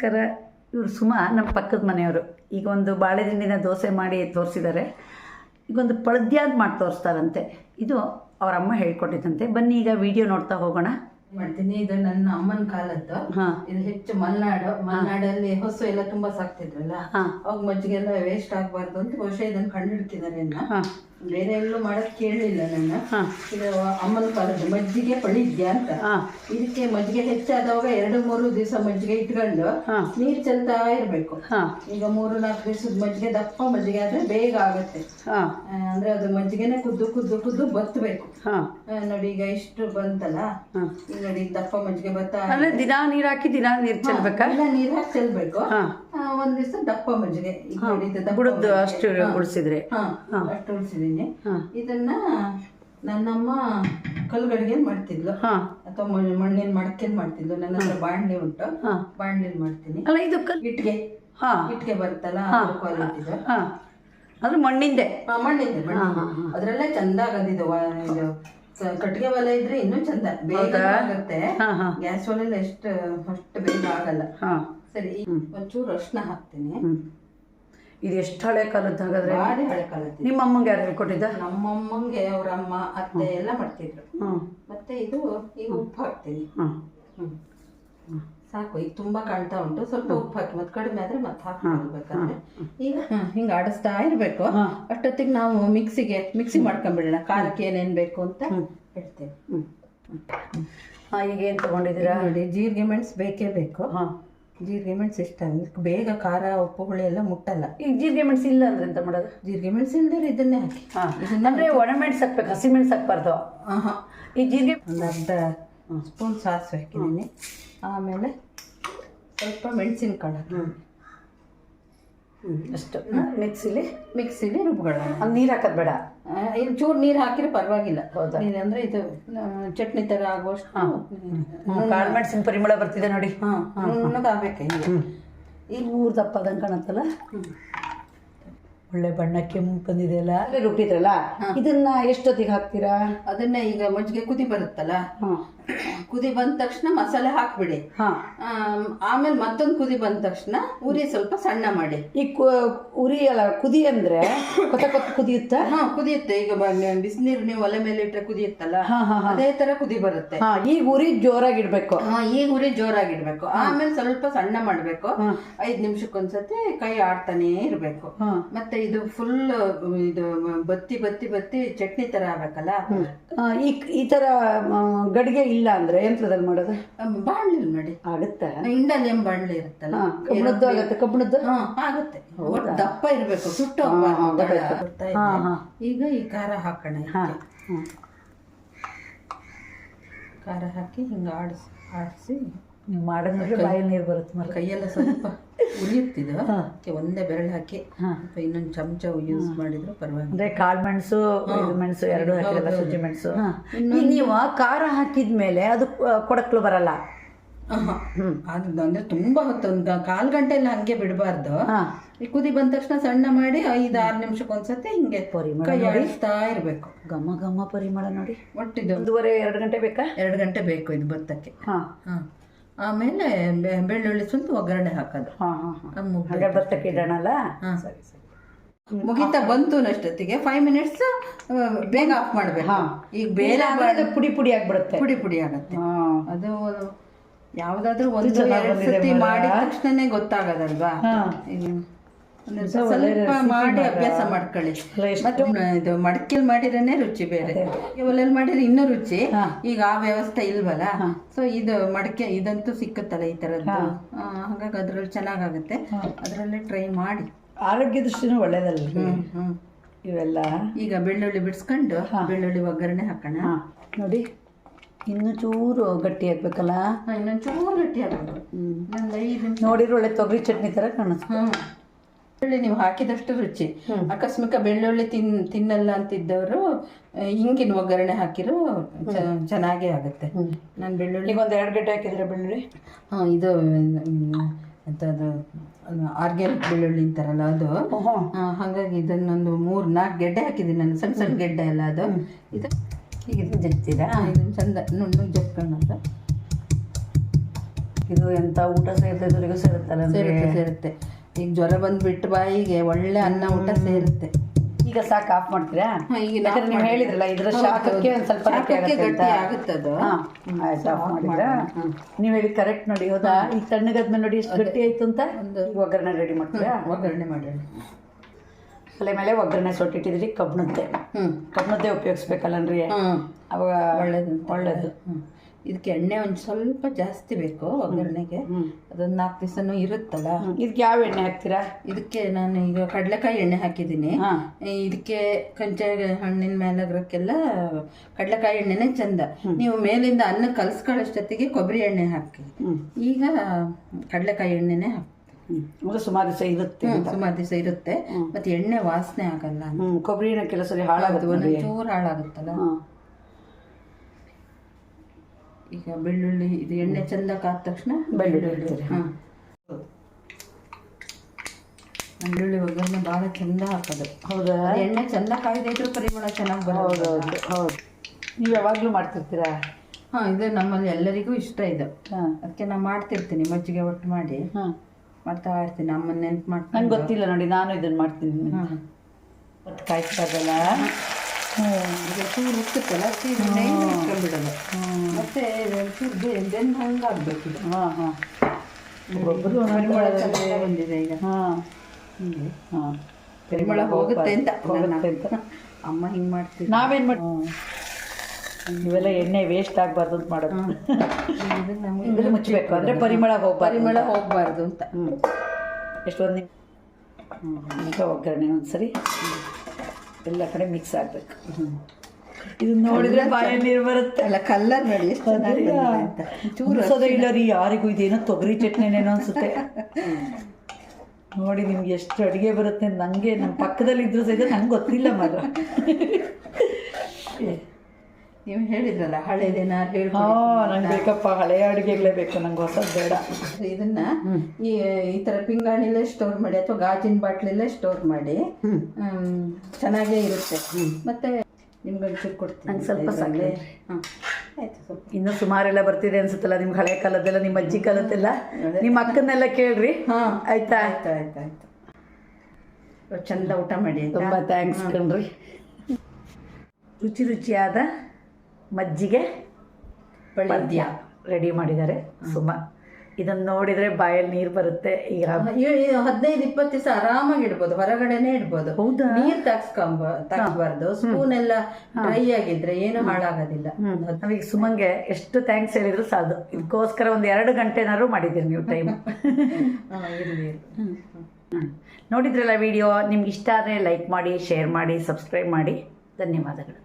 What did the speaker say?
ನಮಸ್ಕಾರ ಇವರು ಸುಮಾ ನಮ್ಮ ಪಕ್ಕದ ಮನೆಯವರು. ಈಗ ಒಂದು ಬಾಳೆ ದಿಂಡಿನ ದೋಸೆ ಮಾಡಿ ತೋರಿಸಿದ್ದಾರೆ. ಈಗ ಒಂದು ಪಳದ್ಯಾದ್ ಮಾಡಿ ತೋರಿಸ್ತಾರಂತೆ. ಇದು ಅವ್ರ ಅಮ್ಮ ಹೇಳ್ಕೊಟ್ಟಿದ್ದಂತೆ. ಬನ್ನಿ ಈಗ ವಿಡಿಯೋ ನೋಡ್ತಾ ಹೋಗೋಣ. ಮಾಡ್ತೀನಿ. ಇದು ನನ್ನ ಅಮ್ಮನ ಕಾಲದ್ದು. ಹಾಂ. ಇದು ಹೆಚ್ಚು ಮಲ್ನಾಡು. ಮಲ್ನಾಡಲ್ಲಿ ಹೊಸು ಎಲ್ಲ ತುಂಬಾ ಸಾಕ್ತಿದ್ರಲ್ಲ? ಅವಾಗ ಮಜ್ಜಿಗೆಲ್ಲ ವೇಸ್ಟ್ ಆಗ್ಬಾರ್ದು ಅಂತ ಬಹುಶಃ ಇದನ್ನ ಕಂಡು ಹಿಡ್ತಿದ್ದಾರೆ ಬೇರೆ ಎಲ್ಲೂ ಮಾಡಕ್ ಕೇಳಲಿಲ್ಲ ನನ್ನ. ಇದು ಅಮ್ಮನ ಕಾಲದ್ದು ಮಜ್ಜಿಗೆ ಪಳಿದ್ಯ ಅಂತ. ಇದಕ್ಕೆ ಮಜ್ಜಿಗೆ ಹೆಚ್ಚಾದವಾಗ ಎರಡು ಮೂರು ದಿವಸ ಮಜ್ಜಿಗೆ ಇಟ್ಕೊಂಡು ನೀರ್ ಚೆಲ್ತಾ ಇರ್ಬೇಕು. ಈಗ ಮೂರು ನಾಲ್ಕು ದಿವಸದ ಮಜ್ಜಿಗೆ ದಪ್ಪ ಮಜ್ಜಿಗೆ ಆದ್ರೆ ಬೇಗ ಆಗುತ್ತೆ. ಅಂದ್ರೆ ಅದು ಮಜ್ಜಿಗೆನೆ ಕುದ್ದು ಕುದ್ದು ಕುದ್ದು ಬತ್ತಬೇಕು ನೋಡಿ ಈಗ ಇಷ್ಟು ಬಂತಲ್ಲ. ನೋಡಿ ದಪ್ಪ ಮಜ್ಜಿಗೆ ಬತ್ತ ದಿನ ದಿನಾ ನೀರು ಹಾಕಿ ದಿನಾ ನೀರು ಚೆಲ್ಬೇಕಾ? ಎಲ್ಲ ನೀರ್ ಹಾಕಿ ಚೆಲ್ಬೇಕು. ಒಂದ್ ದಿವಸ ದಪ್ಪ ಮಜ್ಜಿಗೆ. ಅಷ್ಟು ಉಳಿಸಿದ್ರೆ. ಅಷ್ಟು ಉಳಿಸಿದೀನಿ ಹಾಂ. ಇದನ್ನ ನನ್ನಮ್ಮ ಕಲ್ಗಡಿಗೆ ಮಾಡ್ತಿದ್ಲು. ಹಾಂ. ಅಥವಾ ಮಣ್- ಮಣ್ಣಿನ ಮಡಕೆಲ್ ಮಾಡ್ತಿದ್ಲು. ನನ್ನ ಹತ್ರ ಬಾಣ್ಲಿ ಉಂಟು. ಬಾಣ್ಲಿ ಬಾಣ್ಲಿಲ್ ಮಾಡ್ತೀನಿ. ಅಲ್ಲ ಇದು ಇಟ್ಗೆ. ಹಾಂ. ಇಟ್ಗೆ ಬರುತ್ತಲ್ಲ ಕ್ವಾಲಿಟಿದು ಹಾಂ. ಅದು ಮಣ್ಣಿಂದೆ. ಮಣ್ಣಿಂದ ಅದ್ರಲ್ಲೇ ಚಂದ ಆಗದಿದು ಇದು ಕಟ್ಟಿಗೆ ಒಲೆ ಇದ್ರೆ ಇನ್ನೂ ಚಂದ. ಬೇಗ ಆಗುತ್ತೆ ಹಾಂ ಹಾಂ. ಗ್ಯಾಸ್ ಒಲೆಲ್ಲ ಎಷ್ಟು ಅಷ್ಟು ಬೇಗ ಆಗಲ್ಲ. ಹಾಂ. ಸರಿ ಒಂಚೂರು ಅರ್ಶನ ಹಾಕ್ತೀನಿ. ಇದು ಎಷ್ಟು ಹಳೆ ಕಾಲದ್ದು ಹಾಗಾದ್ರೆ? ಹಳೆ ಕಾಲದ್ದು. ನಿಮ್ಮ ಅಮ್ಮಂಗೆ ಯಾರು ಹೇಳ್ಕೊಟ್ಟಿದ್ದ? ನಮ್ಮಮ್ಮಂಗೆ ಅವ್ರ ಅಮ್ಮ ಅತ್ತೆ ಎಲ್ಲ ಮಾಡ್ತಿದ್ರು. ಮತ್ತೆ ಇದು ಈಗ ಉಪ್ಪು ಹಾಕ್ತೀನಿ. ಹ್ಮ್. ಸಾಕು ಈಗ ತುಂಬಾ ಕಾಣ್ತಾ ಉಂಟು. ಸ್ವಲ್ಪ ಉಪ್ಪು ಹಾಕಿ ಮತ್ತೆ ಕಡಿಮೆ ಆದ್ರೆ ಮತ್ತೆ ಹಾಕ್ಬೇಕಂದ್ರೆ ಈಗ ಹಿಂಗ ಆಡಿಸ್ತಾ ಇರ್ಬೇಕು. ಅಷ್ಟೊತ್ತಿಗೆ ನಾವು ಮಿಕ್ಸಿಗೆ ಮಿಕ್ಸಿ ಮಾಡ್ಕೊಂಡ್ಬಿಡೋಣ ಖಾರಕ್ಕೆ ಏನೇನು ಬೇಕು ಅಂತ ಹೇಳ್ತೇವೆ ಈಗ ಏನು ತಗೊಂಡಿದ್ದೀರಾ? ನೋಡಿ. ಜೀರಿಗೆ ಮೆಣಸು ಬೇಕೇ ಬೇಕು. ಹಾಂ. ಜೀರಿಗೆ ಮೆಣಸು ಇಷ್ಟ ಬೇಗ ಖಾರ ಉಪ್ಪು ಹುಳಿ ಎಲ್ಲ ಮುಟ್ಟಲ್ಲ. ಈಗ ಜೀರಿಗೆ ಮೆಣಸು ಇಲ್ಲ ಅಂದ್ರೆ ಎಂತ ಮಾಡೋದು? ಜೀರಿಗೆ ಮೆಣಸು ಇಲ್ದಿರ ಇದನ್ನೇ ಹಾಕಿ. ಹಾಂ ಅಂದರೆ ಒಣ ಮೆಣಸು ಹಾಕ್ಬೇಕು ಹಸಿ ಮೆಣಸು ಹಾಕ್ಬಾರ್ದು. ಈ ಜೀರಿಗೆ ಒಂದು ಅರ್ಧ ಸ್ಪೂನ್ ಸಾಸಿವೆ ಹಾಕಿದ್ದೀನಿ. ಆಮೇಲೆ ಸ್ವಲ್ಪ ಮೆಣಸಿನಕಾಳು ಹಾಕಿ ಹ್ಞೂ ಅಷ್ಟು ಮಿಕ್ಸಿಲಿ ಮಿಕ್ಸಿಲಿ ರುಬ್ಕೊಳ್ಳೋಣ. ನೀರು ಹಾಕೋದು ಬೇಡ. ಇದು ಚೂರು ನೀರು ಹಾಕಿದ್ರೆ ಪರವಾಗಿಲ್ಲ. ಹೌದಾ? ಅಂದ್ರೆ ಇದು ಚಟ್ನಿ ತರ ಆಗುವಷ್ಟು ಕಾಳು ಮೆಣಸಿನ ಪರಿಮಳ ಬರ್ತಿದೆ ನೋಡಿ. ಹಾಂ ನುಣ್ಣಗಾಗಬೇಕು ಈಗ ಮೂರು ದಪ್ಪದಂಗೆ ಕಾಣತ್ತಲ್ಲ? ಒಳ್ಳೆ ಬಣ್ಣ ಕೆಂಪು ಬಂದಿದೆಯಲ್ಲ? ಅಲ್ಲೇ ರುಬ್ಬಿದ್ರಲ್ಲ? ಇದನ್ನ ಎಷ್ಟೊತ್ತಿಗೆ ಹಾಕ್ತೀರಾ? ಅದನ್ನ ಈಗ ಮಜ್ಜಿಗೆ ಕುದಿ ಬರುತ್ತಲ್ಲ? ಕುದಿ ಬಂದ ತಕ್ಷಣ ಮಸಾಲೆ ಹಾಕ್ಬಿಡಿ. ಆಮೇಲೆ ಮತ್ತೊಂದು ಕುದಿ ಬಂದ ತಕ್ಷಣ ಉರಿ ಸ್ವಲ್ಪ ಸಣ್ಣ ಮಾಡಿ. ಈ ಉರಿ ಅಲ್ಲ ಕುದಿ ಅಂದ್ರೆ ಕೊತ್ತ ಕೊತ್ತ ಕುದಿಯುತ್ತಾ? ಹಾ ಕುದಿಯುತ್ತೆ. ಈಗ ಬಿಸಿನೀರು ನೀವು ಒಲೆ ಮೇಲೆ ಇಟ್ಟರೆ ಕುದಿಯುತ್ತಲ್ಲ? ಅದೇ ತರ ಕುದಿ ಬರುತ್ತೆ. ಈಗ ಉರಿ ಜೋರಾಗಿಡ್ಬೇಕು. ಈಗ ಉರಿ ಜೋರಾಗಿಡ್ಬೇಕು. ಆಮೇಲೆ ಸ್ವಲ್ಪ ಸಣ್ಣ ಮಾಡ್ಬೇಕು. ಐದ್ ನಿಮಿಷಕ್ಕೊಂದ್ಸತಿ ಕೈ ಆಡ್ತಾನೆ ಇರ್ಬೇಕು. ಮತ್ತೆ ಇದು ಫುಲ್ ಇದು ಬತ್ತಿ ಬತ್ತಿ ಬತ್ತಿ ಚಟ್ನಿ ತರ ಆಗ್ಬೇಕಲ್ಲ? ಈ ಈ ತರ ಆ, ಗಡಿಗೆ ಇಲ್ಲ ಅಂದ್ರೆ ಯಂತ್ರದಲ್ಲಿ ಮಾಡೋದು? ಬಾಣ್ಲಿ ಮಾಡಿ. ಆಗುತ್ತೆ. ಇಂಡಲ್ ಏನ್ ಬಾಣ್ಲಿ ಇರುತ್ತಲ್ಲ? ಹಾಂ ಕಬ್ಬಣದ್ದು ಆಗುತ್ತೆ ಕಬ್ಬಣದ್ದು? ಹಾ ಆಗುತ್ತೆ. ಒಟ್ಟು ದಪ್ಪ ಇರ್ಬೇಕು ಸುಟ್ಟು ಹೋಗ್ಬಾರ್ದು ತಳ. ಗೊತ್ತಾ ಇದೆ? ಹಾಂ ಹಾಂ. ಈಗ ಈ ಖಾರ ಹಾಕೋಣ ಇದಕ್ಕೆ. ಹಾಂ. ಹಾಂ ಖಾರ ಹಾಕಿ ಹಿಂಗ ಆಡಿಸಿ ಆಡಿಸಿ. ನೀವು ಮಾಡೋದು ಬಾಯಲ್ಲಿ ನೀರು ಬರುತ್ತೆ ಮರ ಕೈಯೆಲ್ಲ ಸ್ವಲ್ಪ ಉರಿಯುತ್ತಿದ್ದು ಹಾ. ಅದಕ್ಕೆ ಒಂದೇ ಬೆರಳು ಹಾಕಿ. ಅಥವಾ ಇನ್ನೊಂದು ಚಮಚ ಯೂಸ್ ಮಾಡಿದ್ರು ಪರವಾಗಿಲ್ಲ. ಅಂದ್ರೆ ಕಾಳು ಮೆಣಸು ಇದು ಮೆಣಸು ಎರಡು ಹಾಕಿರಲ್ಲ ಸುಜ್ಜಿ ಮೆಣಸು. ಈಗ ನೀವು ಖಾರ ಹಾಕಿದ್ಮೇಲೆ ಅದು ಕೊಡಕ್ಲು ಬರಲ್ಲ. ಅದು ಅಂದ್ರೆ ತುಂಬಾ ಹೊತ್ತು ಒಂದು ಕಾಲ್ ಗಂಟೆ ಎಲ್ಲ ಹಂಗೆ ಬಿಡಬಾರ್ದು. ಈ ಕುದಿ ಬಂದ ತಕ್ಷಣ ಸಣ್ಣ ಮಾಡಿ ಐದು ಆರು ನಿಮಿಷಕ್ಕೆ ಒಂದ್ಸತಿ ಹಿಂಗೆ ಪರಿಮಳ ಆಡಿಸ್ತಾ ಇರ್ಬೇಕು. ಘಮ ಘಮ ಪರಿಮಳ ನೋಡಿ. ಒಟ್ಟಿದ್ದು. ಒಂದೂವರೆ ಎರಡು ಗಂಟೆ ಬೇಕಾ? ಎರಡು ಗಂಟೆ ಬೇಕು ಇದು ಭತ್ತಕ್ಕೆ. ಹಾಂ. ಹಾ. ಆಮೇಲೆ ಬೆ- ಬೆಳ್ಳುಳ್ಳಿ ಸ್ವಲ್ಪ ಒಗ್ಗರಣೆ ಹಾಕೋದು. ಹಾಂ ಹಾಂ ಹಾಂ. ಮುಗ್ದು. ಭತ್ತಕ್ಕೆ ಇಡೋಣಲ್ಲ? ಹಾ. ಸರಿ ಸರಿ. ಮುಗಿತಾ ಬಂತು ಅಷ್ಟೊತ್ತಿಗೆ ಫೈವ್ ಮಿನಿಟ್ಸ್ ಬೇಗ ಆಫ್ ಮಾಡ್ಬೇಕು. ಈಗ ಬೇರೆ ಅದು ಪುಡಿ ಪುಡಿ ಆಗ್ಬಿಡುತ್ತೆ. ಪುಡಿ ಪುಡಿ ಆಗುತ್ತೆ. ಹಾಂ. ಅದು ಯಾವ್ದಾದ್ರು ಒಂದು ಎರಡು ಸತಿ ಮಾಡಿದ ತಕ್ಷಣನೇ ಗೊತ್ತಾಗದಲ್ವಾ? ಇದು ಸ್ವಲ್ಪ ಮಾಡಿ ಅಭ್ಯಾಸ ಮಾಡ್ಕೊಳ್ಳಿ. ಮತ್ತೆ ಇದು ಮಡಕೆಲ್ ಮಾಡಿದ್ರೇನೆ ರುಚಿ ಬೇರೆ. ಒಲೆಯಲ್ಲಿ ಮಾಡಿದ್ರೆ ಇನ್ನೂ ರುಚಿ. ಈಗ ಆ ವ್ಯವಸ್ಥೆ ಇಲ್ವಲ್ಲ? ಸೊ ಇದು ಮಡಕೆ ಇದಂತೂ ಸಿಕ್ಕುತ್ತಲ್ಲ ಈ ತರದ್ದು? ಹಾಗಾಗಿ ಅದ್ರಲ್ಲಿ ಚೆನ್ನಾಗಾಗುತ್ತೆ. ಅದರಲ್ಲಿ ಟ್ರೈ ಮಾಡಿ. ಆರೋಗ್ಯ ದೃಷ್ಟಿನೂ ಒಳ್ಳೇದಲ್ಲ ಇವೆಲ್ಲ? ಈಗ ಬೆಳ್ಳುಳ್ಳಿ ಬಿಡಿಸ್ಕೊಂಡು ಬೆಳ್ಳುಳ್ಳಿ ಒಗ್ಗರಣೆ ಹಾಕೋಣ. ನೋಡಿ ಇನ್ನೂ ಚೂರು ಗಟ್ಟಿ ಆಗ್ಬೇಕಲ್ಲ? ಇನ್ನೊಂದು ಇನ್ನೊಂದ್ ಚೂರು ಗಟ್ಟಿ ಐದು ನೋಡಿದ್ರೆ ಒಳ್ಳೆ ತೊಗರಿ ಚಟ್ನಿ ತರ ಕಾಣಿಸ್ತು. ಬೆಳ್ಳುಳ್ಳಿ ನೀವು ಹಾಕಿದಷ್ಟು ರುಚಿ. ಆಕಸ್ಮಿಕ ಬೆಳ್ಳುಳ್ಳಿ ತಿನ್ ತಿನ್ನಲ್ಲ ಅಂತಿದ್ದವರು ಇಂಗಿನ ಒಗ್ಗರಣೆ ಹಾಕಿರೋ ಚೆನ್ನಾಗಿ ಆಗುತ್ತೆ. ನಾನು ಬೆಳ್ಳುಳ್ಳಿ ಒಂದ್ ಎರಡು ಗಂಟೆ ಹಾಕಿದ್ರೆ ಬೆಳ್ಳುಳ್ಳಿ? ಹಾಂ ಇದು ಅದು ಆರ್ಗ್ಯಾನಿಕ್ ಬೆಳ್ಳುಳ್ಳಿ ಅಂತಾರಲ್ಲ ಅದು. ಹಾಗಾಗಿ ಇದನ್ನೊಂದು ಮೂರು ನಾಲ್ಕು ಗೆಡ್ಡೆ ಹಾಕಿದೀನಿ ನಾನು ಸಣ್ಣ ಸಣ್ಣ ಗೆಡ್ಡೆ ಅಲ್ಲ ಅದು. ಇದು ಈಗ ಜಜ್ತೀರಾ ಇದನ್ನು ಚಂದ ನುಣ್ಣು ಜಗ್ಕೊಂಡು ಇದು ಎಂತ ಊಟ ಸೇರ್ತೈದವರಿಗೂ ಸೇರುತ್ತಲ್ಲ ಸೇರುತ್ತೆ ಸೇರುತ್ತೆ. ಈಗ ಜ್ವರ ಬಂದ್ಬಿಟ್ಟು ಬಾಯಿಗೆ ಒಳ್ಳೆ ಅನ್ನ ಊಟ ಸೇರುತ್ತೆ. ಈಗ ಸಾಕು ಆಫ್ ಮಾಡ್ತೀರಾ? ಈಗ ಯಾಕಂದ್ರೆ ನೀವು ಹೇಳಿದ್ರಲ್ಲ ಇದ್ರ ಶಾಖಕ್ಕೆ ಒಂದು ಸ್ವಲ್ಪ ಗಟ್ಟಿ ಶಾಖಕ್ಕೆ ಆಗುತ್ತೆ ಅಂತ. ಗಟ್ಟಿ ಆಯ್ತು ಆಫ್ ಮಾಡಿದ್ರಾ? ನೀವು ಹೇಳಿ ಕರೆಕ್ಟ್ ನೋಡಿ ಹೌದಾ? ಈಗ ತಣ್ಣಗಾದ್ಮೇಲೆ ನೋಡಿ ಎಷ್ಟು ಗಟ್ಟಿ ಆಯ್ತು ಅಂತ? ಒಂದು ಒಗ್ಗರಣೆ ರೆಡಿ ಮಾಡ್ತೀರಾ? ಒಗ್ಗರಣೆ ಮಾಡಿ ತಲೆ ಮೇಲೆ ಒಗ್ಗರಣೆ ಸೊಟ್ಟಿಟ್ಟಿದ್ರಿ ಕಬ್ಬಣದ್ದೆ. ಕಬ್ಬಣದ್ದೇ ಉಪಯೋಗಿಸ್ಬೇಕಲ್ಲನ್ರಿ ಅವಾಗ ಒಳ್ಳೇದು. ಒಳ್ಳೇದು. ಇದಕ್ಕೆ ಎಣ್ಣೆ ಒಂದ್ ಸ್ವಲ್ಪ ಜಾಸ್ತಿ ಬೇಕು ಒಗ್ಗರಣೆಗೆ. ಅದೊಂದ್ ನಾಲ್ಕು ದಿವಸನೂ ಇರುತ್ತಲ್ಲ? ಇದಕ್ಕೆ ಯಾವ ಎಣ್ಣೆ ಹಾಕ್ತೀರಾ? ಇದಕ್ಕೆ ನಾನು ಈಗ ಕಡಲೆಕಾಯಿ ಎಣ್ಣೆ ಹಾಕಿದ್ದೀನಿ. ಇದಕ್ಕೆ ಕಂಚೆ ಹಣ್ಣಿನ ಮೇಲಗ್ರಕ್ಕೆಲ್ಲ ಕಡಲೆಕಾಯಿ ಎಣ್ಣೆನೇ ಚಂದ. ನೀವು ಮೇಲಿಂದ ಅನ್ನ ಕಲ್ಸ್ಕೊಳ್ಳೋಷ್ಟೊತ್ತಿಗೆ ಕೊಬ್ಬರಿ ಎಣ್ಣೆ ಹಾಕಿ. ಈಗ ಕಡಲೆಕಾಯಿ ಎಣ್ಣೆನೇ ಹಾಕಿ ಸುಮಾರ್ ದಿವಸ ಇರುತ್ತೆ ಸುಮಾರು ದಿವಸ ಇರುತ್ತೆ. ಮತ್ತೆ ಎಣ್ಣೆ ವಾಸನೆ ಆಗಲ್ಲ ಕೊಬ್ಬರಿ ಎಣ್ಣೆ ಕೆಲಸ ಹಾಳಾಗುತ್ತೆ ಒಂದು ಚೂರು ಹಾಳಾಗುತ್ತಲ್ಲ? ಈಗ ಬೆಳ್ಳುಳ್ಳಿ ಇದು ಎಣ್ಣೆ ಚಂದ ಕಾದ ತಕ್ಷಣ ಬೆಳ್ಳುಳ್ಳಿ ಹಾಂ. ಬೆಳ್ಳುಳ್ಳಿ ಒಗ್ಗರಣೆ ಭಾಳ ಚಂದ ಹಾಕೋದು. ಹೌದಾ? ಎಣ್ಣೆ ಚಂದ ಕಾಯ್ದೆ ಇದ್ರೂ ಪರಿಮಳ ಚೆನ್ನಾಗಿ ಬರೋದು ಹೌದು ಹೌದು ನೀವು ಯಾವಾಗಲೂ ಮಾಡ್ತಿರ್ತೀರಾ? ಹಾ ಇದು ನಮ್ಮಲ್ಲಿ ಎಲ್ಲರಿಗೂ ಇಷ್ಟ ಇದು. ಹಾಂ. ಅದಕ್ಕೆ ನಾನು ಮಾಡ್ತಿರ್ತೀನಿ ಮಜ್ಜಿಗೆ ಒಟ್ಟು ಮಾಡಿ. ಹಾಂ. ಮಾಡ್ತಾ ಇರ್ತೀನಿ ಅಮ್ಮನ ನೆನ್ಪು ಮಾಡ್ತೀನಿ ನಂಗೆ ಗೊತ್ತಿಲ್ಲ ನೋಡಿ ನಾನು ಇದನ್ನು ಮಾಡ್ತೀನಿ ಹಾಂ. ಮತ್ತೆ ಕಾಯಿಸ್ಬಾರ್ದಲ್ಲ? ಈಗ ಚೂರು ಉತ್ತಲ್ಲ ಚೂರು ಇಟ್ಕೊಂಡ್ಬಿಡೋದು ಮತ್ತೆ ಚೂರು ಬೆಂದ ಹಂಗೆ ಆಗಬೇಕು ಇದು ಹಾಂ. ಹಾಂ ಒಬ್ಬೊಬ್ಬರು ಪರಿಮಳ ಬಂದಿದೆ ಈಗ. ಹಾಂ. ಹಿಂಗೆ ಹಾಂ. ಪರಿಮಳ ಹೋಗುತ್ತೆ ಅಂತ ಅಮ್ಮ ಹಿಂಗೆ ಮಾಡ್ತೀವಿ. ನಾವೇನು ಮಾಡಿ ಇವೆಲ್ಲ ಎಣ್ಣೆ ವೇಸ್ಟ್ ಆಗಬಾರ್ದು ಅಂತ ಮಾಡೋದು. ಇದು ನಮ್ಗೆ ಇದ್ರೆ ಮುಚ್ಚಬೇಕು ಅಂದರೆ ಪರಿಮಳ ಹೋಗ ಪರಿಮಳ ಹೋಗಬಾರ್ದು ಅಂತ. ಎಷ್ಟೊಂದು ನಿಮಿಷ ಒಗ್ಗರಣೆ ಒಂದ್ಸರಿ. ಎಲ್ಲ ಕಡೆ ಮಿಕ್ಸ್ ಆಗಬೇಕು. ಇದು ನೋಡಿದ್ರೆ ಬಾಯ ನೀರು ಬರುತ್ತೆ. ಅಲ್ಲ ಕಲ್ಲರ್ ನೋಡಿ ಎಷ್ಟು ಅಂತ. ಚೂರು ಇಲ್ಲ ರೀ ಯಾರಿಗೂ ಇದೇನೋ ತೊಗರಿ ಚಟ್ನಿನೇನೋ ಅನ್ಸುತ್ತೆ. ನೋಡಿ ನಿಮ್ಗೆ ಎಷ್ಟು ಅಡುಗೆ ಬರುತ್ತೆ ನನಗೆ ನಮ್ಮ ಪಕ್ಕದಲ್ಲಿ ಇದ್ರೂ ಸಹಿತ ನಂಗೆ ಗೊತ್ತಿಲ್ಲ ಮಾತ್ರ. ನೀವು ಹೇಳಿದ್ರಲ್ಲ ಹಳೇದೇನಾದ್ರು ನಂಗೆ ಬೇಕಪ್ಪ ಹಳೆಯ ಅಡುಗೆಗಳೇ ಬೇಕು ನಂಗೆ ಹೊಸದು ಬೇಡ. ಇದನ್ನ ಈ ಈ ಥರ ಪಿಂಗಾಣಿಲೇ ಸ್ಟೋರ್ ಮಾಡಿ ಅಥವಾ ಗಾಜಿನ ಬಾಟ್ಲಲ್ಲೇ ಸ್ಟೋರ್ ಮಾಡಿ ಚೆನ್ನಾಗೇ ಇರುತ್ತೆ. ಮತ್ತೆ ನಿಮ್ಗೆ ಒಂಚೂರು ಕೊಡ್ತೀನಿ. ನಂಗೆ ಸ್ವಲ್ಪ ಹಾಂ ಆಯ್ತು ಸ್ವಲ್ಪ. ಇನ್ನೂ ಸುಮಾರೆಲ್ಲ ಬರ್ತಿದೆ ಅನ್ಸುತ್ತಲ್ಲ ನಿಮ್ಗೆ ಹಳೆ ಕಾಲದ್ದೆಲ್ಲ ನಿಮ್ಮ ಅಜ್ಜಿ ಕಾಲದ್ದೆಲ್ಲ? ನಿಮ್ಮ ಅಕ್ಕನ್ನೆಲ್ಲ ಕೇಳ್ರಿ. ಹಾಂ. ಆಯ್ತಾ? ಆಯ್ತು ಆಯ್ತು ಆಯ್ತು. ಇವಾಗ ಚಂದ ಊಟ ಮಾಡಿ ತುಂಬ ಥ್ಯಾಂಕ್ಸ್ ಕಣ್ರಿ. ರುಚಿ ರುಚಿಯಾದ ಮಜ್ಜಿಗೆ ಪದ್ಯ. ರೆಡಿ ಮಾಡಿದ್ದಾರೆ. ಸುಮ ಇದನ್ನ ನೋಡಿದ್ರೆ ಬಾಯಲ್ಲಿ ನೀರು ಬರುತ್ತೆ. ಈಗ ಹದಿನೈದು ಇಪ್ಪತ್ತು ದಿವಸ ಆರಾಮಾಗಿ ಇಡ್ಬೋದು ಹೊರಗಡೆನೆ ಇಡ್ಬೋದು. ಹೌದಾ? ನೀರ್ ತಾಕ್ಸ್ಕೊಂಬ ತಗ್ಸ್ಬಾರ್ದು ಸ್ಪೂನ್ ಎಲ್ಲ ಡ್ರೈ ಆಗಿದ್ರೆ ಏನು ಹಾಳಾಗೋದಿಲ್ಲ. ನಮಗೆ ಸುಮಂಗೆ ಎಷ್ಟು ಥ್ಯಾಂಕ್ಸ್ ಹೇಳಿದ್ರು ಸಾಲದು. ಇದಕ್ಕೋಸ್ಕರ ಒಂದು ಎರಡು ಗಂಟೆನಾದ್ರು ಮಾಡಿದ್ದೀರಿ ನೀವು ಟೈಮ್ ಇರ್ಲಿ. ನೋಡಿದ್ರಲ್ಲ ವಿಡಿಯೋ ನಿಮ್ಗೆ ಇಷ್ಟ ಆದರೆ ಲೈಕ್ ಮಾಡಿ ಶೇರ್ ಮಾಡಿ ಸಬ್ಸ್ಕ್ರೈಬ್ ಮಾಡಿ. ಧನ್ಯವಾದಗಳು.